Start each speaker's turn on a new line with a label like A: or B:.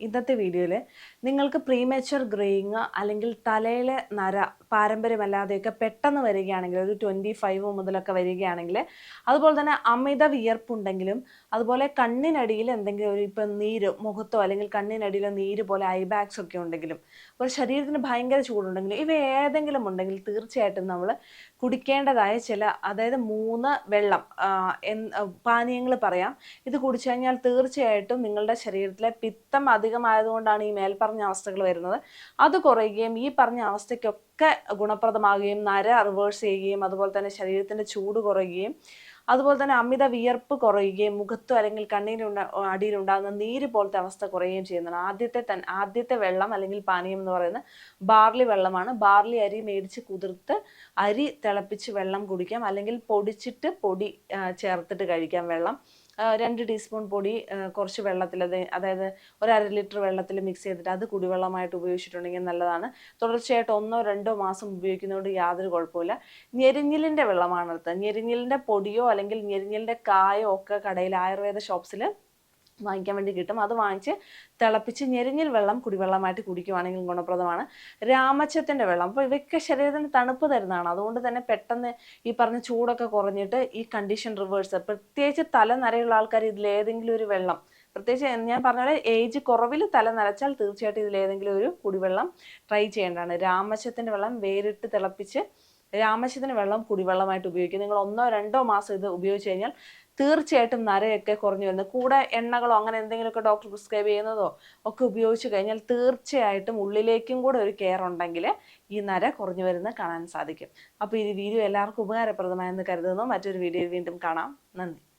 A: ഇന്നത്തെ വീഡിയോയിൽ നിങ്ങൾക്ക് പ്രീമേച്ചർ ഗ്രേയിങ് അല്ലെങ്കിൽ തലയിലെ നര പാരമ്പര്യമല്ലാതെയൊക്കെ പെട്ടെന്ന് വരികയാണെങ്കിൽ ഒരു ട്വന്റി ഫൈവ് മുതലൊക്കെ വരികയാണെങ്കിൽ അതുപോലെ തന്നെ അമിത വിയർപ്പുണ്ടെങ്കിലും അതുപോലെ കണ്ണിനടിയിൽ എന്തെങ്കിലും ഒരു ഇപ്പം നീര് മുഖത്തോ അല്ലെങ്കിൽ കണ്ണിനടിയിലോ നീര് പോലെ ഐ ബാഗ്സ് ഒക്കെ ഉണ്ടെങ്കിലും ഒരു ശരീരത്തിന് ഭയങ്കര ചൂടുണ്ടെങ്കിലും ഇവ ഏതെങ്കിലും ഉണ്ടെങ്കിൽ തീർച്ചയായിട്ടും നമ്മൾ കുടിക്കേണ്ടതായ ചില അതായത് മൂന്ന് വെള്ളം പാനീയങ്ങൾ പറയാം. ഇത് കുടിച്ചു കഴിഞ്ഞാൽ തീർച്ചയായിട്ടും നിങ്ങളുടെ ശരീരത്തിലെ പിത്തം അധികമായതുകൊണ്ടാണ് ഈ മേൽപ്പറഞ്ഞ അവസ്ഥകൾ വരുന്നത്. അത് കുറയുകയും ഈ പറഞ്ഞ അവസ്ഥയ്ക്കൊക്കെ ഗുണപ്രദമാകുകയും നര റിവേഴ്സ് ചെയ്യുകയും അതുപോലെ തന്നെ ശരീരത്തിന്റെ ചൂട് കുറയുകയും അതുപോലെ തന്നെ അമിത വിയർപ്പ് കുറയുകയും മുഖത്തോ അല്ലെങ്കിൽ കണ്ണിനുണ്ട അടിയിലുണ്ടാകുന്ന നീര് പോലത്തെ അവസ്ഥ കുറയുകയും ചെയ്യുന്നതാണ്. ആദ്യത്തെ തൻ ആദ്യത്തെ വെള്ളം അല്ലെങ്കിൽ പാനീയം എന്ന് പറയുന്നത് ബാർലി വെള്ളമാണ്. ബാർലി അരി മേടിച്ച് കുതിർത്ത് അരി തിളപ്പിച്ച് വെള്ളം കുടിക്കാം അല്ലെങ്കിൽ പൊടിച്ചിട്ട് പൊടി ചേർത്തിട്ട് കഴിക്കാം വെള്ളം. രണ്ട് ടീസ്പൂൺ പൊടി കുറച്ച് വെള്ളത്തിൽ അത് അതായത് ഒരു അര ലിറ്റർ വെള്ളത്തിൽ മിക്സ് ചെയ്തിട്ട് അത് കുടിവെള്ളമായിട്ട് ഉപയോഗിച്ചിട്ടുണ്ടെങ്കിൽ നല്ലതാണ്. തുടർച്ചയായിട്ട് ഒന്നോ രണ്ടോ മാസം ഉപയോഗിക്കുന്നതുകൊണ്ട് യാതൊരു കുഴപ്പമില്ല ഞെരിഞ്ഞിലിന്റെ വെള്ളമാണ് എടുത്തത് ഞെരിഞ്ഞിലിന്റെ പൊടിയോ അല്ലെങ്കിൽ ഞെരിഞ്ഞിലിന്റെ കായോ ഒക്കെ കടയിൽ ആയുർവേദ ഷോപ്സിൽ വാങ്ങിക്കാൻ വേണ്ടി കിട്ടും. അത് വാങ്ങിച്ച് തിളപ്പിച്ച് ഞെരിഞ്ഞിൽ വെള്ളം കുടിവെള്ളമായിട്ട് കുടിക്കുവാണെങ്കിൽ ഗുണപ്രദമാണ്. രാമച്ചത്തിന്റെ വെള്ളം. അപ്പോൾ ഇവയ്ക്ക് ശരീരത്തിന് തണുപ്പ് തരുന്നതാണ്. അതുകൊണ്ട് തന്നെ പെട്ടെന്ന് ഈ പറഞ്ഞ ചൂടൊക്കെ കുറഞ്ഞിട്ട് ഈ കണ്ടീഷൻ റിവേഴ്സ് പ്രത്യേകിച്ച് തല നരയുള്ള ആൾക്കാർ ഇതിലേതെങ്കിലും ഒരു വെള്ളം. പ്രത്യേകിച്ച് ഞാൻ പറഞ്ഞ പോലെ ഏജ് കുറവിൽ തല നരച്ചാൽ തീർച്ചയായിട്ടും ഇതിലേതെങ്കിലും ഒരു കുടിവെള്ളം ട്രൈ ചെയ്യേണ്ടതാണ്. രാമശത്തിന്റെ വെള്ളം വേറിട്ട് തിളപ്പിച്ച് രാമശത്തിന് വെള്ളം കുടിവെള്ളമായിട്ട് ഉപയോഗിക്കും. നിങ്ങൾ ഒന്നോ രണ്ടോ മാസം ഇത് ഉപയോഗിച്ച് കഴിഞ്ഞാൽ തീർച്ചയായിട്ടും നരയൊക്കെ കുറഞ്ഞു വരുന്നത് കൂടെ എണ്ണകളോ അങ്ങനെ എന്തെങ്കിലുമൊക്കെ ഡോക്ടർ പ്രിസ്ക്രൈബ് ചെയ്യുന്നതോ ഒക്കെ ഉപയോഗിച്ച് കഴിഞ്ഞാൽ തീർച്ചയായിട്ടും ഉള്ളിലേക്കും കൂടെ ഒരു കെയർ ഉണ്ടെങ്കിൽ ഈ നര കുറഞ്ഞു വരുന്നത് കാണാൻ സാധിക്കും. അപ്പോൾ ഈ വീഡിയോ എല്ലാവർക്കും ഉപകാരപ്രദമായെന്ന് കരുതുന്നു. മറ്റൊരു വീഡിയോയിൽ വീണ്ടും കാണാം. നന്ദി.